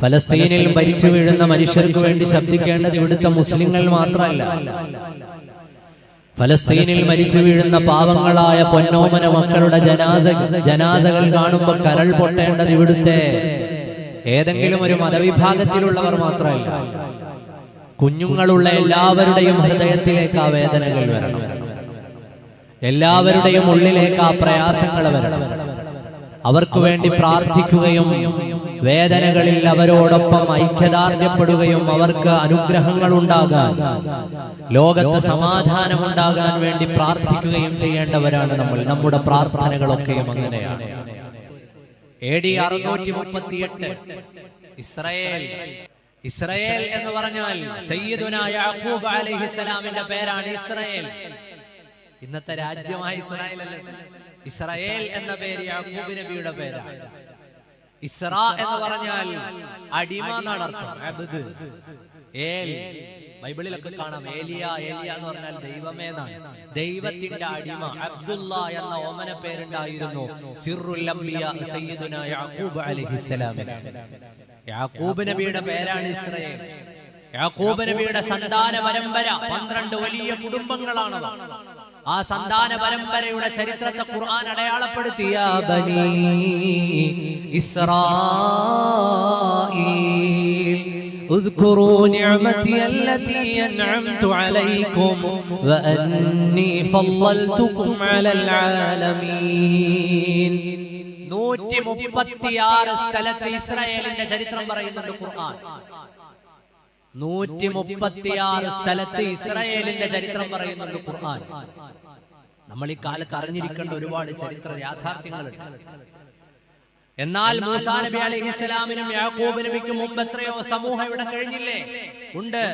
ഫലസ്തീനിൽ മരിച്ചു വീഴുന്ന മനുഷ്യർക്ക് വേണ്ടി ശബ്ദിക്കേണ്ടത് ഇവിടുത്തെ മുസ്ലിങ്ങൾ മാത്രമല്ല. ഫലസ്തീനിൽ മരിച്ചു വീഴുന്ന പാവങ്ങളായ പൊന്നോമന മക്കളുടെ ജനാസ ജനാസകൾ കാണുമ്പോൾ കരൾ പൊട്ടേണ്ടത് ഇവിടുത്തെ ഏതെങ്കിലും ഒരു മതവിഭാഗത്തിലുള്ളവർ മാത്രമല്ല. കുഞ്ഞുങ്ങളുള്ള എല്ലാവരുടെയും ഹൃദയത്തിലേക്ക് ആ വേദനകൾ വരണം. എല്ലാവരുടെയും ഉള്ളിലേക്ക് ആ പ്രയാസങ്ങൾ വരണം. അവർക്ക് വേണ്ടി പ്രാർത്ഥിക്കുകയും വേദനകളിൽ അവരോടൊപ്പം ഐക്യദാർഢ്യപ്പെടുകയും അവർക്ക് അനുഗ്രഹങ്ങൾ ഉണ്ടാകാൻ ലോകത്ത് സമാധാനമുണ്ടാകാൻ വേണ്ടി പ്രാർത്ഥിക്കുകയും ചെയ്യേണ്ടവരാണ് നമ്മൾ. നമ്മുടെ പ്രാർത്ഥനകളൊക്കെയും അങ്ങനെയാണ്. ഇസ്രയേൽ. ഇസ്രയേൽ എന്ന് പറഞ്ഞാൽ സയ്യിദുന യാക്കൂബ് അലൈഹിസ്സലാമിന്റെ പേരാണ് ഇസ്രയേൽ. ഇന്നത്തെ രാജ്യമായ ഇസ്രായേൽ ഇസ്രായേൽ എന്ന പേര് യാക്കൂബ് നബിയുടെ പേരാണ്. ഇസ്ര എന്ന് പറഞ്ഞാൽ അടിമ എന്നാണ് അർത്ഥം അബ്ദ് ഏൽ. ബൈബിളിലൊക്കെ കാണാം. ഏലിയ ഏലിയ എന്ന് പറഞ്ഞാൽ ദൈവമേതാണ്. ദൈവത്തിന്റെ അടിമ. അബ്ദുള്ള എന്ന ഓമന പേരുണ്ടായിരുന്നു. അലൈഹിസ്സലാമിന് യാക്കൂബ് നബിയുടെ പേരാണ് ഇസ്രയേൽ. യാക്കൂബ് നബിയുടെ സന്താന പരമ്പര. പന്ത്രണ്ട് വലിയ കുടുംബങ്ങളാണ് ആ സന്താന പരമ്പരയുടെ ചരിത്രത്തെ ഖുർആൻ അടയാളപ്പെടുത്തിയ ബനി ഇസ്രായീൽ اذكروا نعمتي التي أنعمت عليكم وأني فضلتكم على العالمين നൂറ്റി മുപ്പത്തിയാറ് സ്ഥലത്ത് ഇസ്രായേലിന്റെ ചരിത്രം പറയുന്നുണ്ട് ഖുർആൻ നൂറ്റി മുപ്പത്തിയാറ് സ്ഥലത്ത് ഇസ്രായേലിന്റെ ചരിത്രം പറയുന്നുണ്ട് ഖുർആൻ. നമ്മൾ ഈ കാലത്ത് അറിഞ്ഞിരിക്കേണ്ട ഒരുപാട് ചരിത്ര യാഥാർത്ഥ്യങ്ങളുണ്ട്. എന്നാൽ മൂസാ നബി അലൈഹി സ്വലാമിനും യാക്കൂബ് നബിക്കും മുമ്പ് എത്രയോ സമൂഹം ഇവിടെ കഴിഞ്ഞില്ലേ? ഉണ്ട്.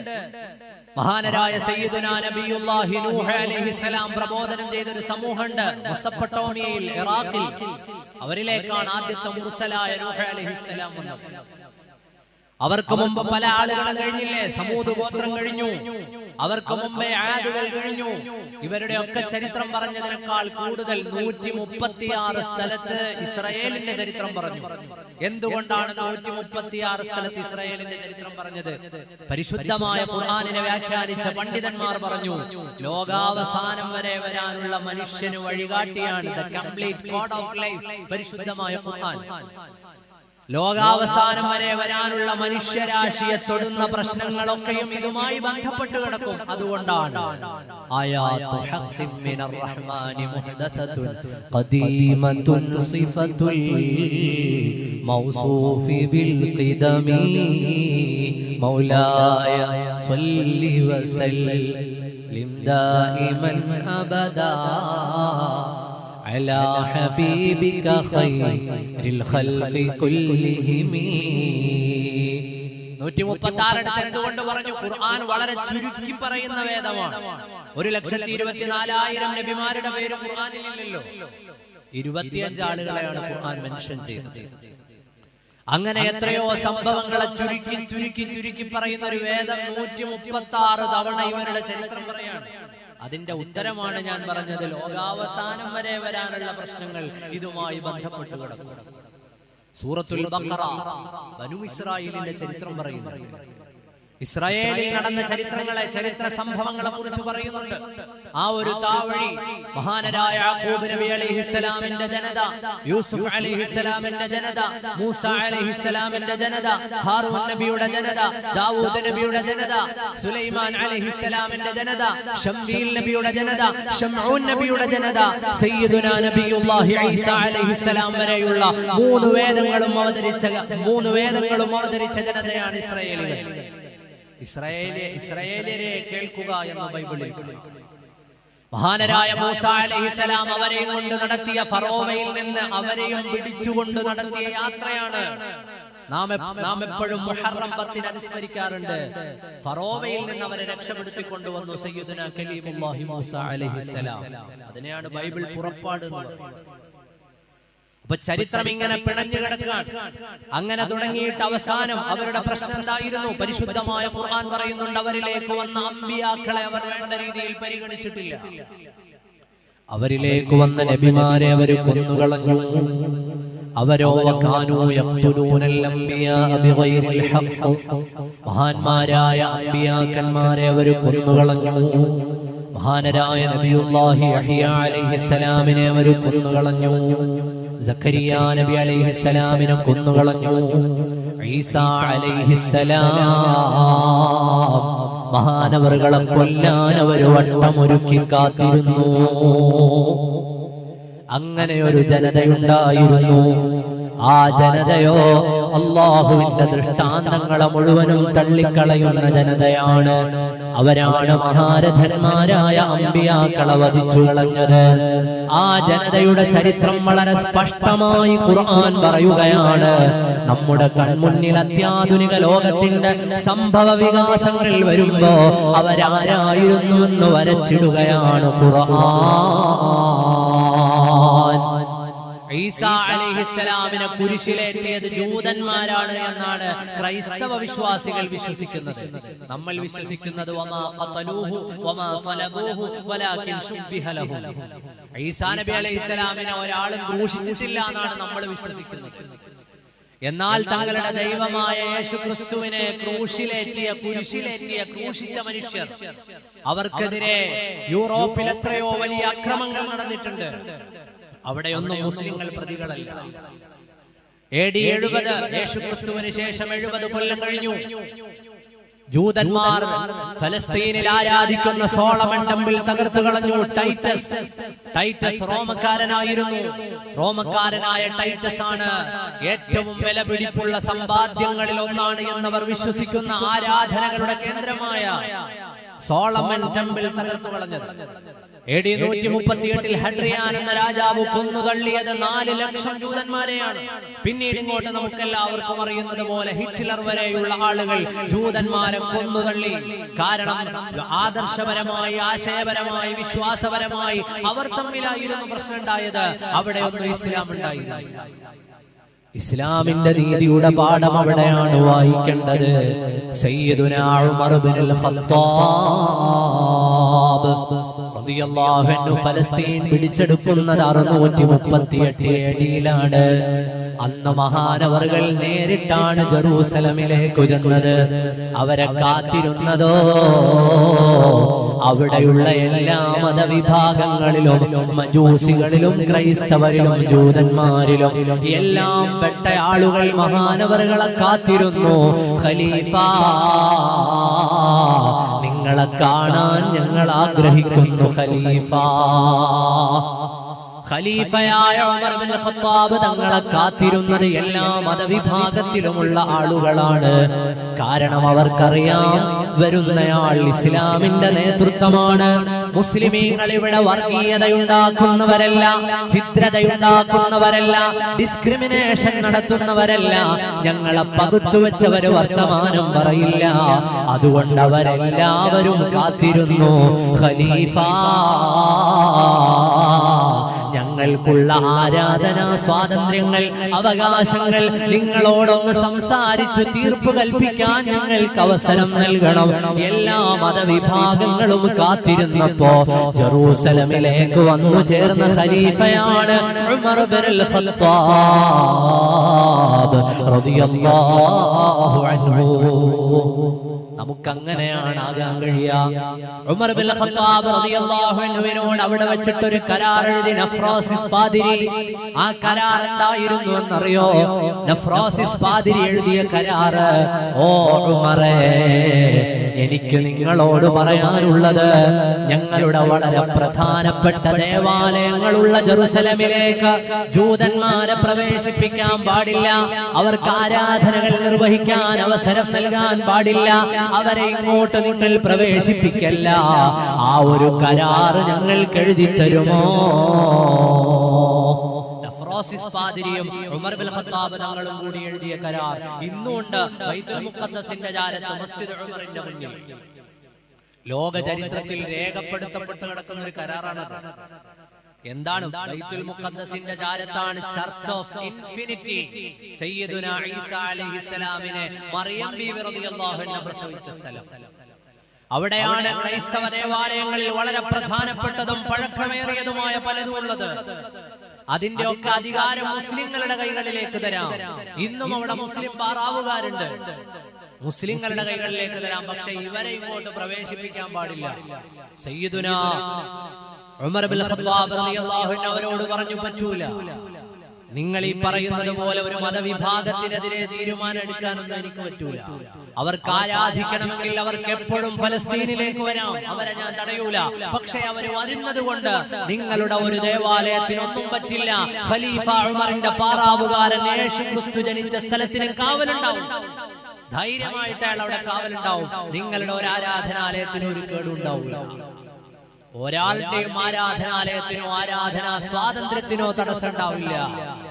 മഹാനരായ സയ്യിദുന പ്രബോധനം ചെയ്ത ഒരു സമൂഹമുണ്ട് മെസ്സപ്പട്ടോണിയയിൽ ഇറാഖിൽ. അവരിലേക്കാണ് ആദ്യത്തെ മുർസലായ നൂഹ് അലൈഹിസ്സലാം വന്നത്. അവർക്ക് മുമ്പ് പല ആളുകളും കഴിഞ്ഞില്ലേ? സമൂത് ഗോത്രം കഴിഞ്ഞു. അവർക്ക് മുമ്പേ ആദുകൾ കഴിഞ്ഞു. ഇവരുടെ ഒക്കെ ചരിത്രം പറഞ്ഞതിനേക്കാൾ കൂടുതൽ നൂറ്റി മുപ്പത്തിയാറ് സ്ഥലത്ത് ഇസ്രയേലിന്റെ ചരിത്രം പറഞ്ഞു. എന്തുകൊണ്ടാണ് നൂറ്റി മുപ്പത്തിയാറ് സ്ഥലത്ത് ഇസ്രയേലിന്റെ ചരിത്രം പറഞ്ഞത്? പരിശുദ്ധമായ ഖുർആാനിനെ വ്യാഖ്യാനിച്ച പണ്ഡിതന്മാർ പറഞ്ഞു ലോകാവസാനം വരെ വരാനുള്ള മനുഷ്യന് വഴികാട്ടിയാണ് the complete code of life പരിശുദ്ധമായ ഖുർആൻ. ലോകാവസാനം വരെ വരാനുള്ള മനുഷ്യരാശിയെ തൊടുന്ന പ്രശ്നങ്ങളൊക്കെയും ഇതുമായി ബന്ധപ്പെട്ട് കിടക്കും. അതുകൊണ്ടാണ് മൗലായ സ്വല്ലി വസല്ലിം ദായിമൻ അബദാ على حبيبك خير الخلق كلهم നൂറ്റി മുപ്പത്തി ആറിടത്ത് എന്തുകൊണ്ട് പറഞ്ഞു ഖുർആൻ വളരെ ചുരുക്കി പറയുന്ന വേദമാണ് ഒരു ലക്ഷത്തി ഇരുപത്തിനാലായിരം നബിമാരുടെ പേര് ഖുർആനിലില്ലല്ലോ ഇരുപത്തിയഞ്ച് ആളുകളെയാണ് ഖുർആൻ മെൻഷൻ ചെയ്തത് അങ്ങനെ എത്രയോ സംഭവങ്ങളെ ചുരുക്കി ചുരുക്കി ചുരുക്കി പറയുന്ന ഒരു വേദം നൂറ്റി മുപ്പത്തി ആറ് തവണ ഇവരുടെ ചരിത്രം പറയാണ് അതിന്റെ ഉത്തരമാണ് ഞാൻ പറഞ്ഞത്. ലോകാവസാനം വരെ വരാനുള്ള പ്രശ്നങ്ങൾ ഇതുമായി ബന്ധപ്പെട്ട് കിടക്കും സൂറത്തുൽ ബഖറ ബനു ഇസ്രായേലിന്റെ ചരിത്രം പറയുന്നു. ഇസ്രായേലിൽ നടന്ന ചരിത്രങ്ങളെ ചരിത്ര സംഭവങ്ങളെ കുറിച്ച് പറയുന്നുണ്ട്. ആ ഒരു താവഴി മഹാനരായ നബി അലൈഹിസ്സലാമിന്റെ ജനത യൂസുഫ് അലൈഹിസ്സലാമിന്റെ ജനത മൂസ അലൈഹിസ്സലാമിന്റെ ജനത ഹാറൂൻ നബിയുടെ ജനത ദാവൂദ് നബിയുടെ ജനത സുലൈമാൻ അലൈഹിസ്സലാമിന്റെ ജനത ഷംബീൽ നബിയുടെ ജനത ഷംഊൻ നബിയുടെ ജനത സയ്യിദുനാ നബിയുല്ലാഹി ഈസ അലൈഹിസ്സലാം വരെയുള്ള മൂന്ന് വേദങ്ങളും അവതരിച്ച മൂന്ന് വേദങ്ങളും അവതരിച്ച ജനതയാണ് ഇസ്രായേലികൾ ഇസ്രായേലിയെ ഇസ്രായേലിയരെ കേൾക്കുക എന്ന് ബൈബിളിൽ. മഹാനരായ മൂസ അലഹിസലാം അവരെയും കൊണ്ട് നടത്തിയ ഫറോവയിൽ നിന്ന് അവരെയും പിടിച്ചുകൊണ്ട് നടത്തിയ യാത്രയാണ്. നാം നാം എപ്പോഴും മുഹറം പത്തിന് അനുസ്മരിക്കാറുണ്ട്. ഫറോവയിൽ നിന്ന് അവരെ രക്ഷപ്പെടുത്തിക്കൊണ്ടുവന്നു സയ്യിദുന കലീമുല്ലാഹി മൂസ അലൈഹിസലാം അതിനെയാണ് ബൈബിൾ പുറപ്പാട് അപ്പൊ ചരിത്രം ഇങ്ങനെ പിണഞ്ഞു കിടക്കാൻ അങ്ങനെ തുടങ്ങിയിട്ട് അവസാനം അവരുടെ പ്രശ്നം എന്തായിരുന്നു? പരിശുദ്ധമായ ഖുർആൻ പറയുന്നുണ്ട് അവരിലേക്ക് വന്ന അമ്പിയാക്കളെ അവർ വേണ്ട രീതിയിൽ പരിഗണിച്ചിട്ടില്ല. അവരിലേക്ക് വന്ന നബിമാരെ അവർ കൊന്നുകളഞ്ഞു. മഹാന്മാരായ അമ്പിയാക്കന്മാരെ അവർ കൊന്നുകളഞ്ഞു. മഹാനരായ നബിയുല്ലാഹി യഹ്യ അലൈഹിസ്സലാമിനെ അവർ കൊന്നുകളഞ്ഞു. സക്കരിയ നബി അലൈഹിസ്സലാമിനെ കൊന്നുകളഞ്ഞു. ഈസാ അലൈഹിസ്സലാം മഹാനവറുകളെ കൊല്ലാൻ അവർ വട്ടമൊരുക്കി കാത്തിരുന്നു. അങ്ങനെ ഒരു ജനതയുണ്ടായിരുന്നു. ആ ജനതയോ അള്ളാഹുവിന്റെ ദൃഷ്ടാന്തങ്ങളെ മുഴുവനും തള്ളിക്കളയുന്ന ജനതയാണ് അവരാണ് മഹാരഥന്മാരായ അമ്പിയാക്കളെ വധിച്ചു കളഞ്ഞത്. ആ ജനതയുടെ ചരിത്രം വളരെ സ്പഷ്ടമായി ഖുർആൻ പറയുകയാണ്. നമ്മുടെ കൺമുന്നിൽ അത്യാധുനിക ലോകത്തിന്റെ സംഭവ വികാസങ്ങൾ വരുമ്പോ അവരാരായിരുന്നു എന്ന് വരച്ചിടുകയാണ് ഖുർആൻ. ഈസ കുരിശിലേറ്റിയത് ജൂതന്മാരാണ് എന്നാണ് ക്രൈസ്തവ വിശ്വാസികൾ വിശ്വസിക്കുന്നത്. നമ്മൾ വിശ്വസിക്കുന്നത് ഈസാ ഒരാളും ക്രൂശിച്ചിട്ടില്ല എന്നാണ് നമ്മൾ വിശ്വസിക്കുന്നത്. എന്നാൽ തങ്ങളുടെ ദൈവമായ യേശു ക്രിസ്തുവിനെ ക്രൂശിലേറ്റിയ കുരിശിലേറ്റിയ ക്രൂശിച്ച മനുഷ്യർ അവർക്കെതിരെ യൂറോപ്പിൽ എത്രയോ വലിയ അക്രമങ്ങൾ നടന്നിട്ടുണ്ട്. അവിടെയൊന്നും മുസ്ലിങ്ങൾ പ്രതികളല്ല. എ ഡി എഴുപത് യേശുക്രിസ്തുവിന് ശേഷം എഴുപത് കൊല്ലം കഴിഞ്ഞു. ജൂതന്മാർ ഫലസ്തീനിൽ ആരാധിക്കുന്ന സോളമൻ ടെമ്പിൾ തകർത്തു കളഞ്ഞു. ടൈറ്റസ്. ടൈറ്റസ് റോമക്കാരനായിരുന്നു. റോമക്കാരനായ ടൈറ്റസ് ആണ് ഏറ്റവും വിലപിടിപ്പുള്ള സമ്പാദ്യങ്ങളിൽ ഒന്നാണ് എന്നവർ വിശ്വസിക്കുന്ന ആരാധനകളുടെ കേന്ദ്രമായ സോളമൻ ടെമ്പിൾ തകർത്തു കളഞ്ഞത്. എ ഡി നൂറ്റി മുപ്പത്തിയെട്ടിൽ ഹഡ്രിയാൻ എന്ന രാജാവ് കൊന്നുതള്ളിയത് നാല് ലക്ഷം ജൂതന്മാരെയാണ്. പിന്നീട് ഇങ്ങോട്ട് നമുക്ക് എല്ലാവർക്കും അറിയുന്നത് പോലെ ഹിറ്റ്ലർ വരെയുള്ള ആളുകൾ ജൂതന്മാരെ കൊന്നുതള്ളി. കാരണം ആദർശപരമായി ആശയപരമായി വിശ്വാസപരമായി അവർ തമ്മിലായിരുന്നു പ്രശ്നം ഉണ്ടായത്. അവിടെ ഒന്നും ഇസ്ലാം ഉണ്ടായിരുന്നില്ല. ഇസ്ലാമിന്റെ നീതിയുടെ പാഠം അവിടെയാണ് വായിക്കേണ്ടത്. സയ്യിദുനാ ഉമർ ബിനുൽ ഖത്താബ്. ഫലസ്തീൻ പിടിച്ചെടുക്കുന്നത് അറുന്നൂറ്റി മുപ്പത്തി എട്ട് ഏടിയിലാണ്. അന്ന് മഹാനവറുകൾ നേരിട്ടാണ് ജെറൂസലമിലേക്ക് ചെന്നത് അവരെ കാത്തിരുന്നതോ? അവിടെയുള്ള എല്ലാ മതവിഭാഗങ്ങളിലും മജൂസികളിലും ക്രൈസ്തവരിലും ജൂതന്മാരിലും എല്ലാം പെട്ട ആളുകൾ മഹാനവറുകളെ കാത്തിരുന്നു. ഖലീഫ നിങ്ങളെ കാണാൻ ഞങ്ങൾ ആഗ്രഹിക്കുന്നു ഖലീഫ. ഖലീഫയായ ഉമർ ബിൻ ഖത്താബ് തങ്ങളെ കാത്തിരുന്നത് എല്ലാ മതവിഭാഗത്തിലുമുള്ള ആളുകളാണ്. കാരണം അവർക്കറിയാം വരുന്നയാൾ ഇസ്ലാമിന്റെ നേതൃത്വമാണ്. മുസ്ലിമീങ്ങൾ ഇവിടെ വർഗീയതയുണ്ടാക്കുന്നവരല്ല ചിത്രതയുണ്ടാക്കുന്നവരല്ല ഡിസ്ക്രിമിനേഷൻ നടത്തുന്നവരല്ല. ഞങ്ങളെ പകുത്തുവെച്ചവര് വർത്തമാനം പറയില്ല. അതുകൊണ്ട് അവരെല്ലാവരും കാത്തിരുന്നു. ഖലീഫ ഞങ്ങൾക്കുള്ള ആരാധന സ്വാതന്ത്ര്യങ്ങൾ അവകാശങ്ങൾ നിങ്ങളോടൊന്ന് സംസാരിച്ചു തീർപ്പ് കൽപ്പിക്കാൻ ഞങ്ങൾക്ക് അവസരം നൽകണം. എല്ലാ മതവിഭാഗങ്ങളും കാത്തിരുന്നപ്പോ ജറൂസലമിലേക്ക് വന്നു ചേർന്ന ഖലീഫയാണ് ഉമർ ബിനുൽ ഖത്താബ് റളിയല്ലാഹു അൻഹു. ആകാൻ ബിൻ ഖത്താബ് റളിയല്ലാഹു അൻഹുവിനോട് അവിടെ വെച്ചിട്ട് ഒരു കരാർ എഴുതി നഫ്രോസിസ് പാതിരി. ആ കരാർ എന്തായിരുന്നു എന്നറിയോ? നഫ്രോസിസ് പാതിരി എഴുതിയ കരാർ ഓ ഉമറേ എനിക്ക് നിങ്ങളോട് പറയാനുള്ളത് ഞങ്ങളുടെ വളരെ പ്രധാനപ്പെട്ട ദേവാലയങ്ങളുള്ള ജെറുസലമിലേക്ക് ജൂതന്മാരെ പ്രവേശിപ്പിക്കാൻ പാടില്ല. അവർക്ക് ആരാധനകൾ നിർവഹിക്കാൻ അവസരം നൽകാൻ പാടില്ല. അവരെ ഇങ്ങോട്ട് നിങ്ങൾ പ്രവേശിപ്പിക്കല്ല. ആ ഒരു കരാറ് ഞങ്ങൾ എഴുതി തരുമോ? ഉമർ ഖത്താബ് കൂടി എഴുതിയ കരാർ. ഇന്നുണ്ട് ബൈത്തുൽ മുഖദ്ദസിന്റെ ജാലത്ത് മസ്ജിദ് ഉമറിന്റെ മുന്നിൽ. ലോക ചരിത്രത്തിൽ രേഖപ്പെടുത്തപ്പെട്ട് കിടക്കുന്ന ഒരു കരാറാണത്. എന്താണ് ബൈത്തുൽ മുഖദ്ദസിന്റെ ചാരത്താണ് ചർച്ച് ഓഫ് ഇൻഫിനിറ്റി. സയ്യിദുന ഈസ അലൈഹിസ്സലാമിനെ മറിയം ബീവി റളിയല്ലാഹു അൻഹ പ്രസവിച്ച സ്ഥലം. അവിടെയാണ് ക്രൈസ്തവ ദേവാലയങ്ങളിൽ വളരെ പ്രധാനപ്പെട്ടതും പഴക്കമേറിയതുമായ പലതും ഉള്ളത് അതിന്റെ ഒക്കെ അധികാരം മുസ്ലിങ്ങളുടെ കൈകളിലേക്ക് തരാം. ഇന്നും അവിടെ മുസ്ലിം പാറാവുകാരുണ്ട്. മുസ്ലിങ്ങളുടെ കൈകളിലേക്ക് തരാം. പക്ഷെ ഇവരെ ഇങ്ങോട്ട് പ്രവേശിപ്പിക്കാൻ പാടില്ല. സയ്യിദുന അവരോട് പറഞ്ഞു പറ്റൂല. നിങ്ങൾ ഈ പറയുന്നത് പോലെ ഒരു മതവിഭാഗത്തിനെതിരെ തീരുമാനം എടുക്കാനൊന്നും എനിക്ക് പറ്റൂല. അവർക്ക് ആരാധിക്കണമെങ്കിൽ അവർക്ക് എപ്പോഴും ഫലസ്തീനിലേക്ക് വരാം. അവരെ ഞാൻ തടയൂല. പക്ഷെ അവർ വരുന്നത് കൊണ്ട് നിങ്ങളുടെ ഒരു ദേവാലയത്തിനൊന്നും പറ്റില്ല. ഖലീഫ ഉമറിന്റെ പാറാവുകാരൻ യേശു ക്രിസ്തു ജനിച്ച സ്ഥലത്തിന് കാവലുണ്ടാവും. ധൈര്യമായിട്ട് അയാൾ അവിടെ കാവലുണ്ടാവും. നിങ്ങളുടെ ഒരു ആരാധനാലയത്തിന് ഒരു കേടുണ്ടാവില്ല ഒരാളുടെയും ആരാധനാലയത്തിനോ ആരാധനാ സ്വാതന്ത്ര്യത്തിനോ തടസ്സം ഉണ്ടാവില്ല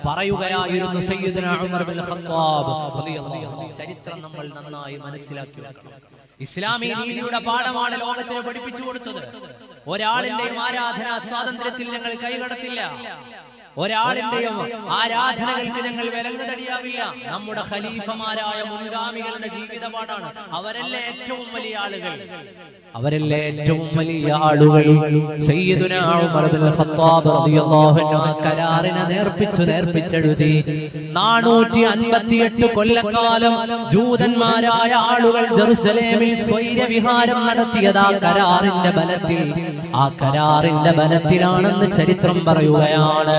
പറയുകയായിരുന്നു സയ്യിദുന ഉമർ ബിൻ ഖത്താബ്. ചരിത്രം നമ്മൾ നന്നായി മനസ്സിലാക്കി ഇസ്ലാമി നീതിയുടെ പാഠമാണ് ലോകത്തിന് പഠിപ്പിച്ചു കൊടുത്തത്. ഒരാളിന്റെയും ആരാധനാ സ്വാതന്ത്ര്യത്തിൽ ഞങ്ങൾ കൈകടത്തില്ല. ഒരാളിന്റെയും ആരാധനകൾക്ക് ഞങ്ങൾ വിലങ്ങ് തടിയാവില്ല. നമ്മുടെ ഖലീഫമാരായ മുൻഗാമികളുടെ ജീവിതപാടാണ്. അവരല്ലേ ഏറ്റവും വലിയ ആളുകൾ. അവരല്ലേ ഏറ്റവും വലിയ ആളുകൾ. സയ്യിദുനാ ഉമർ ബിൻ ഖത്താബ് റളിയല്ലാഹു അൻഹു കരാറിനെ നേർപ്പിച്ചു നേർപ്പിച്ചെഴുതി. നാനൂറ്റി അൻപത്തിയെട്ട് കൊല്ലക്കാലം ജൂതന്മാരായ ആളുകൾ ജെറുസലേമിൽ സ്വൈരവിഹാരം നടത്തിയത് ആ കരാറിന്റെ ബലത്തിൽ. ആ കരാറിന്റെ ബലത്തിലാണെന്ന് ചരിത്രം പറയുകയാണ്.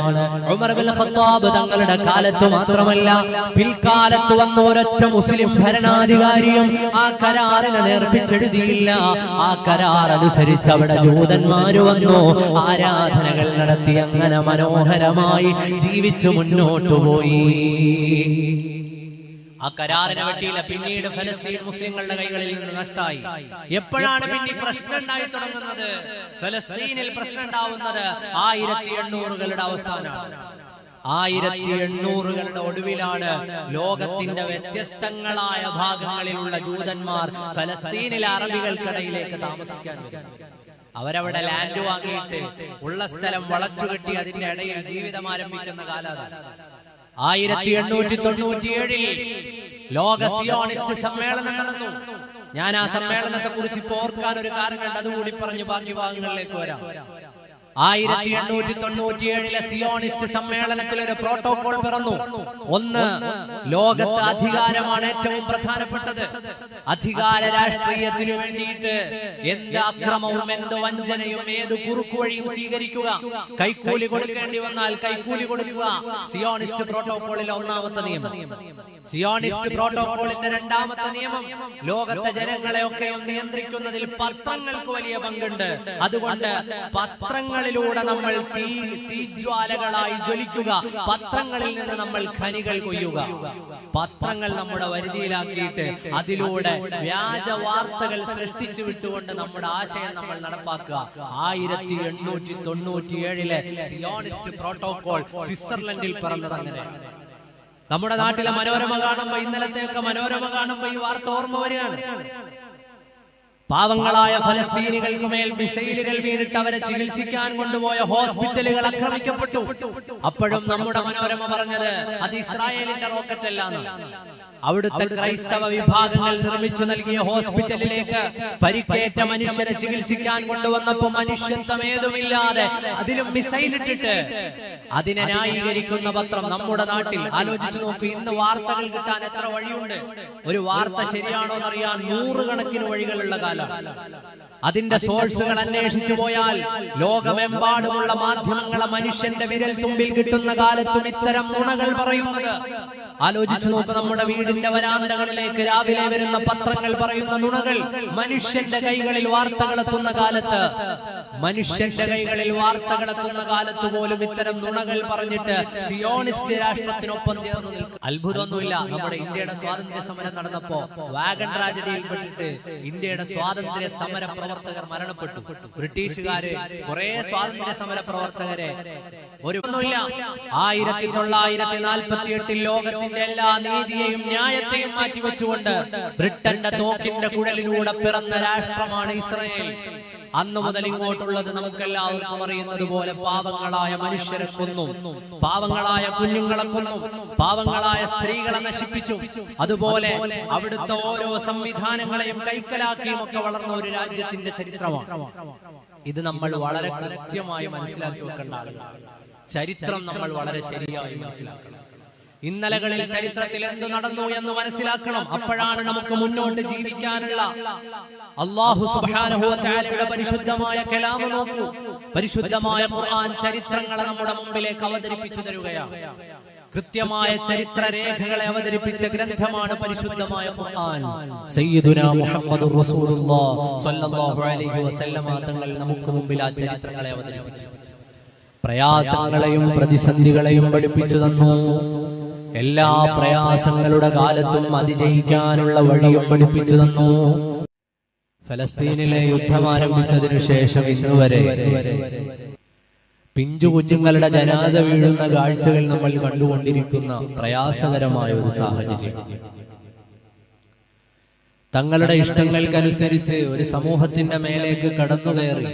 ഖത്താബ് തങ്ങളുടെ കാലത്ത് മാത്രമല്ല പിൽക്കാലത്ത് വന്ന ഒരൊറ്റ മുസ്ലിം ഭരണാധികാരിയും ആ കരാറിനെ നേർപ്പിച്ചെഴുതിയില്ല. ആ കരാർ അനുസരിച്ച് അവിടെ ജൂതന്മാര് വന്നു. ആരാധനകൾ നടത്തി അങ്ങനെ മനോഹരമായി ജീവിച്ചു മുന്നോട്ടു പോയി. ആ കരാറിനെ പറ്റിയില്ല. പിന്നീട് ഫലസ്തീൻ മുസ്ലിങ്ങളുടെ കൈകളിൽ നിന്ന് നഷ്ടായി. എപ്പോഴാണ് പിന്നെ പ്രശ്നം ഉണ്ടായി തുടങ്ങുന്നത്? ഫലസ്തീനിൽ പ്രശ്നം ഉണ്ടാവുന്നത് ആയിരത്തി എണ്ണൂറുകളുടെ അവസാനമാണ്. ആയിരത്തി എണ്ണൂറുകളുടെ ഒടുവിലാണ് ലോകത്തിന്റെ വ്യത്യസ്തങ്ങളായ ഭാഗങ്ങളിലുള്ള ജൂതന്മാർ ഫലസ്തീനിലെ അറബികൾക്കിടയിലേക്ക് താമസിക്കാൻ അവരവിടെ ലാൻഡ് വാങ്ങിയിട്ട് ഉള്ള സ്ഥലം വളച്ചുകെട്ടി അതിന്റെ ഇടയിൽ ജീവിതം ആരംഭിക്കുന്ന കാലാണ് ആയിരത്തി എണ്ണൂറ്റി തൊണ്ണൂറ്റി ഏഴിൽ ലോക സിയോണിസ്റ്റ് സമ്മേളനം നടന്നു. ഞാൻ ആ സമ്മേളനത്തെ കുറിച്ച് ഇപ്പോൾ ഓർക്കാൻ ഒരു കാരണം അതുകൂടി പറഞ്ഞു ബാക്കി ഭാഗങ്ങളിലേക്ക് വരാം. ആയിരത്തി എണ്ണൂറ്റി തൊണ്ണൂറ്റി ഏഴിലെ സിയോണിസ്റ്റ് സമ്മേളനത്തിൽ ഒരു പ്രോട്ടോകോൾ പിറന്നു. ഒന്ന് ലോകത്ത് അധികാരമാണ് ഏറ്റവും പ്രധാനപ്പെട്ടത്. അധികാര രാഷ്ട്രീയത്തിനു വേണ്ടിയിട്ട് എന്ത് അക്രമവും എന്ത് വഞ്ചനയും ഏത് കുറുക്കുവഴിയും സ്വീകരിക്കുക. കൈക്കൂലി കൊടുക്കേണ്ടി വന്നാൽ കൈക്കൂലി കൊടുക്കുക. സിയോണിസ്റ്റ് പ്രോട്ടോകോളിലെ ഒന്നാമത്തെ നിയമം. സിയോണിസ്റ്റ് പ്രോട്ടോകോളിന്റെ രണ്ടാമത്തെ നിയമം ലോകത്തെ ജനങ്ങളെ ഒക്കെയും നിയന്ത്രിക്കുന്നതിൽ പത്രങ്ങൾക്ക് വലിയ പങ്കുണ്ട്. അതുകൊണ്ട് പത്രങ്ങളിലൂടെ നമ്മൾ തീ തീജ്വാലകളായി ജ്വലിക്കുക. പത്രങ്ങളിൽ നിന്ന് നമ്മൾ ഖനികൾ കൊയ്യുക. പത്രങ്ങൾ നമ്മുടെ വരുതിയിലാക്കിയിട്ട് അതിലൂടെ വ്യാജ വാർത്തകൾ സൃഷ്ടിച്ചു വിട്ടുകൊണ്ട് നമ്മുടെ ആശയം നമ്മൾ നടപ്പാക്കുക. ആയിരത്തി എണ്ണൂറ്റി തൊണ്ണൂറ്റി ഏഴിലെ സിയോണിസ്റ്റ് പ്രോട്ടോകോൾ സ്വിറ്റ്സർലൻഡിൽ പിറന്നത് അങ്ങനെ നമ്മുടെ നാട്ടിലെ മനോരമ കാണുമ്പോ ഇന്നലത്തെയൊക്കെ മനോരമ കാണുമ്പോ ഈ വാർത്ത ഓർമ്മ വരികയാണ്. പാവങ്ങളായ ഫലസ്തീനികൾക്ക് മേൽ മിസൈലുകൾ വീണിട്ട് അവരെ ചികിത്സിക്കാൻ കൊണ്ടുപോയ ഹോസ്പിറ്റലുകൾ ആക്രമിക്കപ്പെട്ടു. അപ്പോഴും നമ്മുടെ മനോരമ പറഞ്ഞത് അത് ഇസ്രായേലിന്റെ റോക്കറ്റ് അല്ലാന്ന് അവിടുത്തെ ക്രൈസ്തവ വിഭാഗങ്ങൾ നിർമ്മിച്ചു നൽകിയ ഹോസ്പിറ്റലിലേക്ക് പരിക്കേറ്റ മനുഷ്യരെ ചികിത്സിക്കാൻ കൊണ്ടുവന്നപ്പോ മനുഷ്യത്വം ഏതുമില്ലാതെ അതിലും മിസൈൽ ഇട്ടിട്ട് അതിനെ ന്യായീകരിക്കുന്ന പത്രം നമ്മുടെ നാട്ടിൽ ആലോചിച്ചു നോക്കൂ ഇന്ന് വാർത്തകൾ കിട്ടാൻ എത്ര വഴിയുണ്ട്? ഒരു വാർത്ത ശരിയാണോ എന്നറിയാൻ നൂറുകണക്കിന് വഴികളുള്ള കാലം. അതിന്റെ സോഴ്സുകൾ അന്വേഷിച്ചു പോയാൽ ലോകമെമ്പാടുമുള്ള മാധ്യമങ്ങളെ മനുഷ്യന്റെ വിരൽ തുമ്പിൽ കിട്ടുന്ന കാലത്തും ഇത്തരം നുണകൾ പറയുന്നത്. ആലോചിച്ചു നോക്ക് നമ്മുടെ വീടിന്റെ വരാന്തകളിലേക്ക് രാവിലെ വരുന്ന പത്രങ്ങൾ പറയുന്ന നുണകൾ മനുഷ്യന്റെ കൈകളിൽ വാർത്തകൾ എത്തുന്ന കാലത്ത് മനുഷ്യന്റെ കൈകളിൽ വാർത്തകൾ എത്തുന്ന കാലത്ത് പോലും ഇത്തരം നുണകൾ പറഞ്ഞിട്ട് സിയോണിസ്റ്റ് രാഷ്ട്രത്തിനൊപ്പം ചേർന്ന് നിൽക്കും. അത്ഭുതമൊന്നുമില്ല. നമ്മുടെ ഇന്ത്യയുടെ സ്വാതന്ത്ര്യ സമരം നടന്നപ്പോ വാഗൺ ട്രാജഡിയിൽപ്പെട്ടിട്ട് ഇന്ത്യയുടെ സ്വാതന്ത്ര്യ സമര പ്രവർത്തകർ മരണപ്പെട്ടു. ബ്രിട്ടീഷുകാര് കുറെ സ്വാതന്ത്ര്യ സമര പ്രവർത്തകരെ. ഒരു ആയിരത്തി തൊള്ളായിരത്തി നാൽപ്പത്തി എട്ടിൽ ലോകത്തിന്റെ എല്ലാ നീതിയെയും ന്യായത്തെയും മാറ്റിവെച്ചുകൊണ്ട് ബ്രിട്ടന്റെ തോക്കിന്റെ കുഴലിലൂടെ പിറന്ന രാഷ്ട്രമാണ് ഇസ്രയേൽ. അന്ന് മുതൽ ഇങ്ങോട്ടുള്ളത് നമുക്കെല്ലാവർക്കും അറിയുന്നത് പോലെ പാവങ്ങളായ മനുഷ്യരെ കൊന്നു പാവങ്ങളായ കുഞ്ഞുങ്ങളെ കൊന്നു പാവങ്ങളായ സ്ത്രീകളെ നശിപ്പിച്ചു. അതുപോലെ അവിടുത്തെ ഓരോ സംവിധാനങ്ങളെയും കൈക്കലാക്കിയും ഒക്കെ വളർന്ന ഒരു രാജ്യത്തിന്റെ ചരിത്രമാണ്. ഇത് നമ്മൾ വളരെ കൃത്യമായി മനസ്സിലാക്കി വെക്കേണ്ട ആളുകളാണ്. ചരിത്രം നമ്മൾ വളരെ ശരിയായി മനസ്സിലാക്കണം. ഇന്നലകളിൽ ചരിത്രത്തിൽ എന്ത് നടന്നു എന്ന് മനസ്സിലാക്കണം. അപ്പോഴാണ് നമുക്ക് മുന്നോട്ട് ജീവിക്കാനുള്ള. അള്ളാഹു തആലയുടെ പരിശുദ്ധമായ കലാമ നോക്കൂ. പരിശുദ്ധമായ ഖുർആൻ ചരിത്രങ്ങളെ നമ്മുടെ മുമ്പിലേക്ക് അവതരിപ്പിച്ചു തരുകയാണ്. കൃത്യമായ ചരിത്ര രേഖകളെ അവതരിപ്പിച്ച ഗ്രന്ഥമാണ് പരിശുദ്ധമായ ഖുർആൻ. സയ്യിദുനാ മുഹമ്മദുർ റസൂലുള്ളാഹ് സ്വല്ലല്ലാഹു അലൈഹി വസല്ലമ തങ്ങൾ നമുക്ക് മുമ്പിൽ ആ ചരിത്രങ്ങളെ അവതരിപ്പിച്ചു. പ്രയാസങ്ങളെയും പ്രതിസന്ധികളെയും പഠിപ്പിച്ചു തന്നു. എല്ലാ പ്രയാസങ്ങളുടെ കാലത്തും അതിജയിക്കാനുള്ള വഴിയും പഠിപ്പിച്ചു തന്നു. ഫലസ്തീനിലെ യുദ്ധം ആരംഭിച്ചതിനു ശേഷം ഇന്നുവരെ പിഞ്ചു കുഞ്ഞുങ്ങളുടെ ജനാസ വീഴുന്ന കാഴ്ചകൾ നമ്മൾ കണ്ടുകൊണ്ടിരിക്കുന്ന പ്രയാസകരമായ ഒരു സാഹചര്യം. തങ്ങളുടെ ഇഷ്ടങ്ങൾക്കനുസരിച്ച് ഒരു സമൂഹത്തിന്റെ മേലേക്ക് കടന്നു കയറി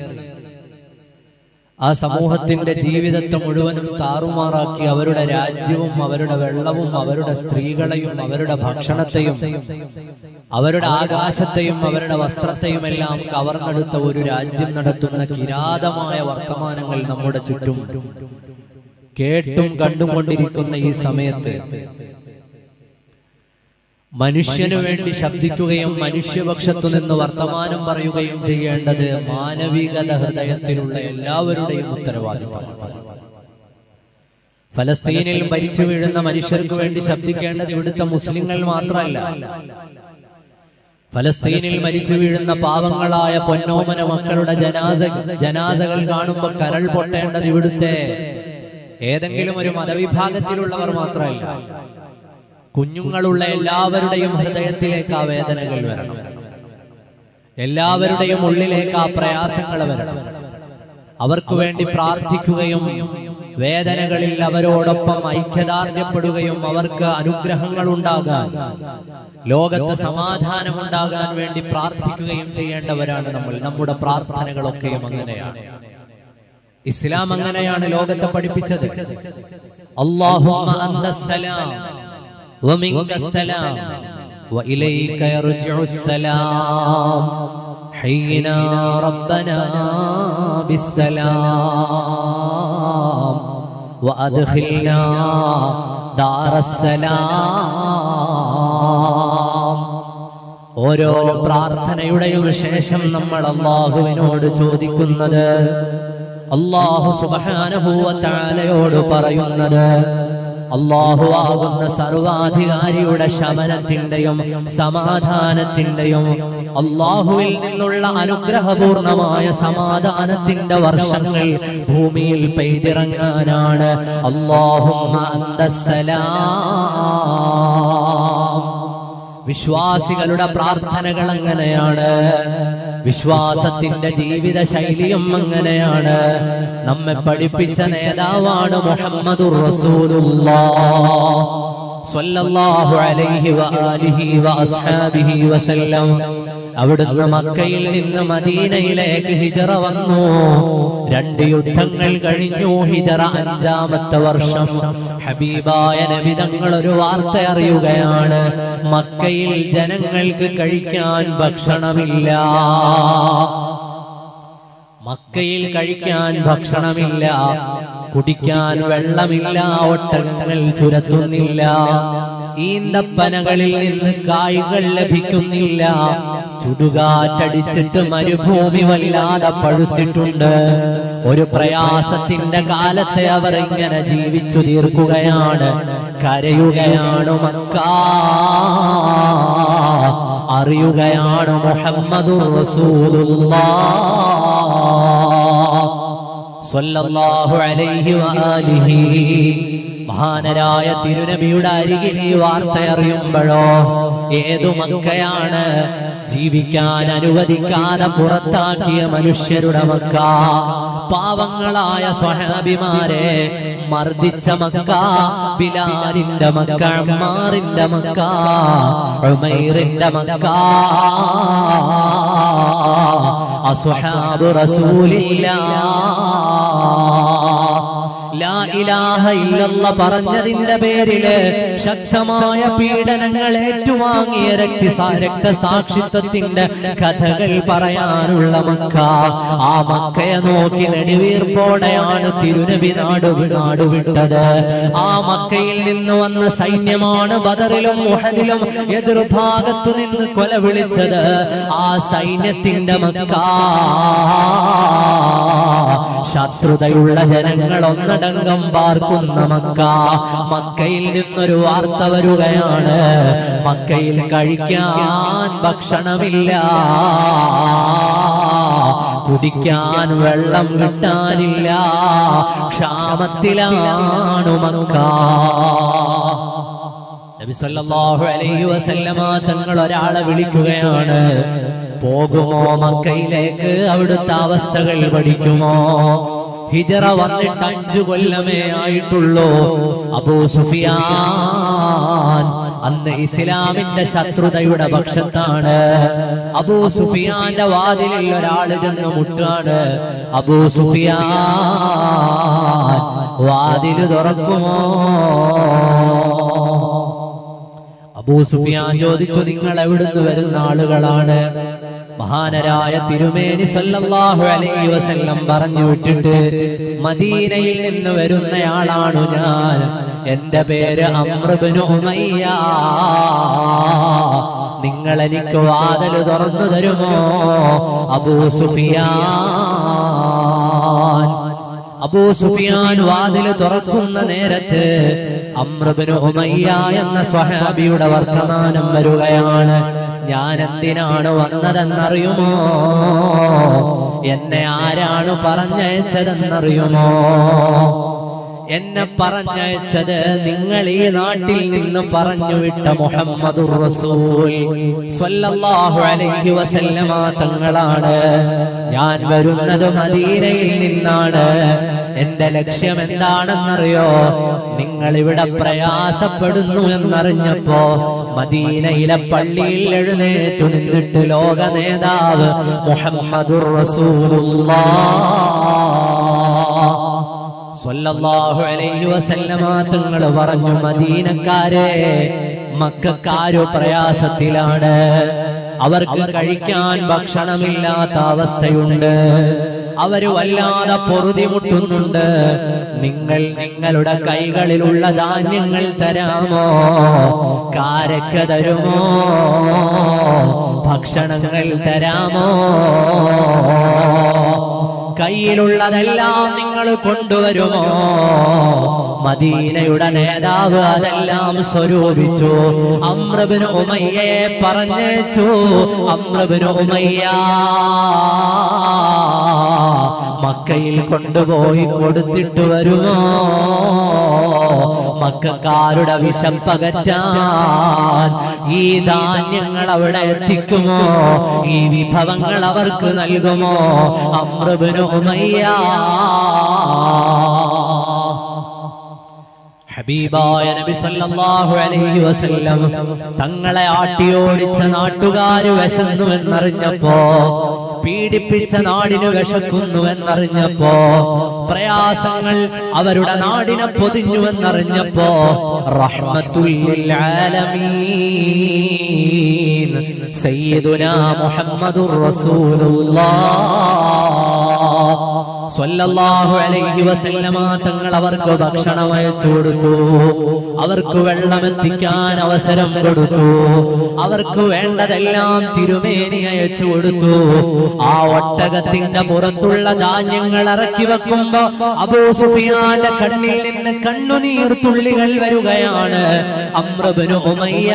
ആ സമൂഹത്തിന്റെ ജീവിതത്തെ മുഴുവനും താറുമാറാക്കി അവരുടെ രാജ്യവും അവരുടെ വെള്ളവും അവരുടെ സ്ത്രീകളെയും അവരുടെ ഭക്ഷണത്തെയും അവരുടെ ആകാശത്തെയും അവരുടെ വസ്ത്രത്തെയും എല്ലാം കവർന്നെടുത്ത ഒരു രാജ്യം നടത്തുന്ന കിരാതമായ വർത്തമാനങ്ങൾ നമ്മുടെ ചുറ്റും കേട്ടും കണ്ടുകൊണ്ടിരിക്കുന്ന ഈ സമയത്ത് മനുഷ്യനു വേണ്ടി ശബ്ദിക്കുകയും മനുഷ്യപക്ഷത്തു നിന്ന് വർത്തമാനം പറയുകയും ചെയ്യേണ്ടത് മാനവികത ഹൃദയത്തിലുള്ള എല്ലാവരുടെയും ഉത്തരവാദിത്തമാണ്. ഫലസ്തീനിൽ ഭരിച്ചു വീഴുന്ന മനുഷ്യർക്ക് വേണ്ടി ശബ്ദിക്കേണ്ടത് ഇവിടുത്തെ മുസ്ലിങ്ങൾ മാത്രമല്ല. ഫലസ്തീനിൽ മരിച്ചു വീഴുന്ന പാവങ്ങളായ പൊന്നോമന മക്കളുടെ ജനാസ ജനാസകൾ കാണുമ്പോൾ കരൾ പൊട്ടേണ്ടത് ഇവിടുത്തെ ഏതെങ്കിലും ഒരു മതവിഭാഗത്തിലുള്ളവർ മാത്രമല്ല. കുഞ്ഞുങ്ങളുള്ള എല്ലാവരുടെയും ഹൃദയത്തിലേക്ക് ആ വേദനകൾ വരണം. എല്ലാവരുടെയും ഉള്ളിലേക്ക് ആ പ്രയാസങ്ങൾ വരണം. അവർക്ക് വേണ്ടി പ്രാർത്ഥിക്കുകയും വേദനകളിൽ അവരോടൊപ്പം ഐക്യദാർഢ്യപ്പെടുകയും അവർക്ക് അനുഗ്രഹങ്ങൾ ഉണ്ടാകാൻ ലോകത്ത് സമാധാനം ഉണ്ടാകാൻ വേണ്ടി പ്രാർത്ഥിക്കുകയും ചെയ്യേണ്ടവരാണ് നമ്മൾ. നമ്മുടെ പ്രാർത്ഥനകളൊക്കെയും അങ്ങനെയാണ്. ഇസ്ലാം അങ്ങനെയാണ് ലോകത്തെ പഠിപ്പിച്ചത്. അള്ളാഹു ومنك السلام وإليك يرجع السلام حينا ربنا بالسلام وأدخلنا دار السلام ഓരോ പ്രാർത്ഥനയുടെയും ശേഷം നമ്മൾ അള്ളാഹുവിനോട് ചോദിക്കുന്നത് അള്ളാഹു സുബാനുഭൂവത്താലയോട് പറയുന്നത് അള്ളാഹു ആകുന്ന സർവാധികാരിയുടെ ശമനത്തിന്റെയും സമാധാനത്തിന്റെയും അള്ളാഹുവിൽ നിന്നുള്ള അനുഗ്രഹപൂർണമായ സമാധാനത്തിന്റെ വർഷങ്ങൾ ഭൂമിയിൽ പെയ്തിറങ്ങാനാണ്. അള്ളാഹുമ്മ വിശ്വാസികളുടെ പ്രാർത്ഥനകൾ അങ്ങനെയാണ്. വിശ്വാസത്തിന്റെ ജീവിത ശൈലിയും അങ്ങനെയാണ്. നമ്മെ പഠിപ്പിച്ച നേതാവാണ് മുഹമ്മദുർ റസൂലുള്ളാഹ് സ്വല്ലല്ലാഹു അലൈഹി അവിടുന്ന് മക്കയിൽ നിന്ന് മദീനയിലേക്ക് ഹിജറ വന്നു. രണ്ട് യുദ്ധങ്ങൾ കഴിഞ്ഞു. ഹിജറ അഞ്ചാമത്തെ വർഷം. ഹബീബായ നബി തങ്ങൾ ഒരു വാർത്ത അറിയുകയാണ്. മക്കയിൽ ജനങ്ങൾക്ക് കഴിക്കാൻ ഭക്ഷണമില്ല. മക്കയിൽ കഴിക്കാൻ ഭക്ഷണമില്ല. കുടിക്കാൻ വെള്ളമില്ല ഒട്ടകങ്ങൾ ചുരത്തുന്നില്ല ഈന്തപ്പനകളിൽ നിന്ന് കായ്കൾ ലഭിക്കുന്നില്ല. ചുടുകാറ്റടിച്ചിട്ട് മരുഭൂമി വല്ലാതെ പഴുത്തിട്ടുണ്ട്. ഒരു പ്രയാസത്തിന്റെ കാലത്തെ അവർ ഇങ്ങനെ ജീവിച്ചു തീർക്കുകയാണ്. കരയുകയാണ് മക്ക അറിയുകയാണ് മുഹമ്മദ് വആലിഹി മഹാനരായ തിരുനബിയുടെ അരികിൽ ഈ വാർത്ത അറിയുമ്പോഴോ ഏതു മക്കയാണ് ജീവിക്കാൻ അനുവദിക്കാതെ പുറത്താക്കിയ മനുഷ്യരുടെ മക്ക. പാവങ്ങളായ സ്വഹാബിമാരെ മർദ്ദിച്ച മക്ക ബിലാലിന്റെ മക്ക അമ്മാറിന്റെ മക്ക ഉമൈറിന്റെ മക്ക. അസ്വഹാബ് റസൂലില്ലാ പറഞ്ഞതിന്റെ പേരിൽ ശക്തമായ പീഡനങ്ങൾ ഏറ്റുവാങ്ങിയ രക്തിസാ രക്തസാക്ഷിത്വത്തിന്റെ കഥകൾ പറയാനുള്ള മക്ക. ആ മക്കയെ നോക്കി നെടുവീർപ്പോടെയാണ് തിരുനബി നാട് നാടുവിട്ടത് ആ മക്കയിൽ നിന്ന് വന്ന സൈന്യമാണ് ബദറിലും മുഹദിലും എതിർഭാഗത്തു നിന്ന് കൊല വിളിച്ചത്. ആ സൈന്യത്തിന്റെ മക്ക. ശത്രുതയുള്ള ജനങ്ങൾ ഒന്നടങ്കം പാർക്കുന്ന മക്ക. മക്കയിൽ നിന്നൊരു വാർത്ത വരികയാണ്. മക്കയിൽ കഴിക്കാൻ ഭക്ഷണമില്ല. കുടിക്കാൻ വെള്ളം കിട്ടാനില്ല. ക്ഷാമത്തിലാണ് മക്ക. നബി സല്ലല്ലാഹു അലൈഹി വസല്ലമ തങ്ങൾ ഒരാളെ വിളിക്കുകയാണ്. പോകുമോ മക്കയിലേക്ക്? അവിടുത്തെ അവസ്ഥകൾ പഠിക്കുമോ? ഹിജറ വന്നിട്ട് അഞ്ചു കൊല്ലമേ ആയിട്ടുള്ളൂ. അബൂ സുഫിയാൻ അന്ന് ഇസ്ലാമിന്റെ ശത്രുതയുടെ പക്ഷത്താണ്. അബൂ സുഫിയാന്റെ വാതിലിൽ ഒരാൾ ചെന്ന് മുട്ടാണ്. അബൂ സുഫിയാൻ വാതിൽ തുറക്കുമോ? അബൂ സുഫിയാൻ ചോദിച്ചു നിങ്ങൾ എവിടുന്ന് വരുന്ന ആളുകളാണ്? മഹാനരായ തിരുമേനി സല്ലല്ലാഹു അലൈഹി വസല്ലം പറഞ്ഞു വിട്ടിട്ട് മദീനയിൽ നിന്ന് വരുന്നയാളാണു ഞാൻ. എന്റെ പേര് അമ്രബിനു ഉമയ്യ. നിങ്ങൾ എനിക്ക് വാതിൽ തുറന്നു തരുമോ? അബൂ സുഫിയാൻ. അബൂ സുഫിയാൻ വാതിൽ തുറക്കുന്ന നേരത്ത് അമൃതനുമയ്യ ഉമയ്യ എന്ന സ്വഹാബിയുടെ വർത്തമാനം വരികയാണ്. ഞാൻ എന്തിനാണ് വന്നതെന്നറിയുമോ? എന്നെ ആരാണ് പറഞ്ഞയച്ചതെന്നറിയുമോ? എന്നെ പറഞ്ഞയച്ചത് നിങ്ങൾ ഈ നാട്ടിൽ നിന്ന് പറഞ്ഞു വിട്ട മുഹമ്മദുർ റസൂൽ സ്വല്ലല്ലാഹു അലൈഹി വസല്ലമ തങ്ങളാണ്. ഞാൻ വരുന്നത് മദീനയിൽ നിന്നാണ്. എന്റെ ലക്ഷ്യം എന്താണെന്നറിയോ? നിങ്ങൾ ഇവിടെ പ്രയാസപ്പെടുന്നു എന്നറിഞ്ഞപ്പോ മദീനയിലെ പള്ളിയിൽ എഴുന്നേറ്റു നിന്നിട്ട് ലോക നേതാവ് മുഹമ്മദുർ തങ്ങൾ പറഞ്ഞു മദീനക്കാരെ മക്കാരോ പ്രയാസത്തിലാണ്. അവർക്ക് കഴിക്കാൻ ഭക്ഷണമില്ലാത്ത അവസ്ഥയുണ്ട്. അവർ വല്ലാതെ പൊറുതിമുട്ടുന്നുണ്ട്. നിങ്ങൾ നിങ്ങളുടെ കൈകളിലുള്ള ധാന്യങ്ങൾ തരാമോ? കാരക്ക തരുമോ? ഭക്ഷണങ്ങൾ തരാമോ? കയ്യിലുള്ളതെല്ലാം നിങ്ങൾ കൊണ്ടുവരുമോ? മദീനയുടെ നേതാവ് അതെല്ലാം സ്വരൂപിച്ചു. അമ്രബിന് ഉമയ്യെ പറഞ്ഞേച്ചു അമ്രബിന് ഉമയ്യ മക്കയിൽ കൊണ്ടുപോയി കൊടുത്തിട്ട് വരുമോ? മക്കാരുടെ വിശപ്പകറ്റാൻ ഈ ധാന്യങ്ങൾ അവിടെ എത്തിക്കുമോ? ഈ വിഭവങ്ങൾ അവർക്ക് നൽകുമോ? അമൃതനോമയ്യ നബി സല്ലല്ലാഹു അലൈഹി വസല്ലം തങ്ങളെ ആട്ടിയോടിച്ച നാട്ടുകാർ വിശന്നുവെന്നറിഞ്ഞപ്പോ പീഡിപ്പിച്ച നാടിന് വിശക്കുന്നുവെന്നറിഞ്ഞപ്പോ പ്രയാസങ്ങൾ അവരുടെ നാടിനെ പൊതിഞ്ഞുവെന്നറിഞ്ഞപ്പോ റഹ്മത്തുൽ ആലമീൻ സയ്യിദുനാ മുഹമ്മദുർ റസൂലുള്ളാഹ് സ്വല്ലല്ലാഹു അലൈഹി വസല്ലമ തങ്ങൾ അവർക്ക് ഭക്ഷണം അയച്ചു കൊടുത്തു. അവർക്ക് വെള്ളം എത്തിക്കാൻ അവസരം കൊടുത്തു. അവർക്ക് വേണ്ടതെല്ലാം തിരുമേനി അയച്ചു കൊടുത്തു. ആ ഒട്ടകത്തിന്റെ പുറത്തുള്ള ധാന്യങ്ങൾ ഇറക്കി വെക്കുമ്പോ അബൂ സുഫിയാന്റെ കണ്ണിൽ നിന്ന് കണ്ണുനീർ തുള്ളികൾ വരികയാണ്. അമ്രബിനു ഉമയ്യ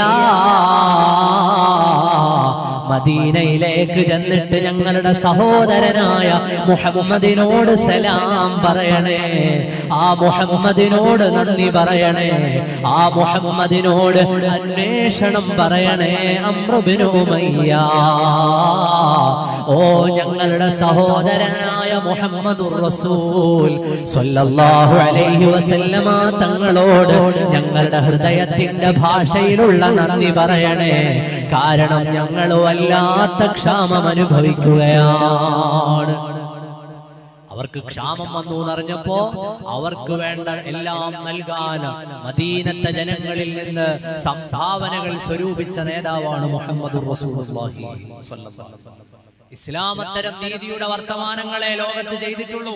മദീനയിലേക്ക് ചെന്നിട്ട് ഞങ്ങളുടെ സഹോദരനായ മുഹമ്മദിനോട് സലാം പറയണേ. ആ മുഹമ്മദിനോട് നന്ദി പറയണേ. ആ മുഹമ്മദിനോട് അന്വേഷണം പറയണേ. അമ്രുബിനുമയ്യ ഓ ഞങ്ങളുടെ സഹോദരനായ മുഹമ്മദുർ റസൂൽ. അലൈഹി വസല്ലമ തങ്ങളോട് ഞങ്ങളുടെ ഹൃദയത്തിന്റെ ഭാഷയിലുള്ള നന്ദി പറയണേ. കാരണം ഞങ്ങൾ വല്ലാത്ത ക്ഷാമം അനുഭവിക്കുകയാണ്. അവർക്ക് ക്ഷാമം വന്നു എന്നറിഞ്ഞപ്പോ അവർക്ക് വേണ്ട എല്ലാം നൽകാൻ മദീനത്തെ ജനങ്ങളിൽ നിന്ന് സംഭാവനകൾ സ്വരൂപിച്ച നേതാവാണ് മുഹമ്മദ് ഇസ്ലാം അത്തരം നീതിയുടെ വർത്തമാനങ്ങളെ ലോകത്ത് ചെയ്തിട്ടുള്ളൂ.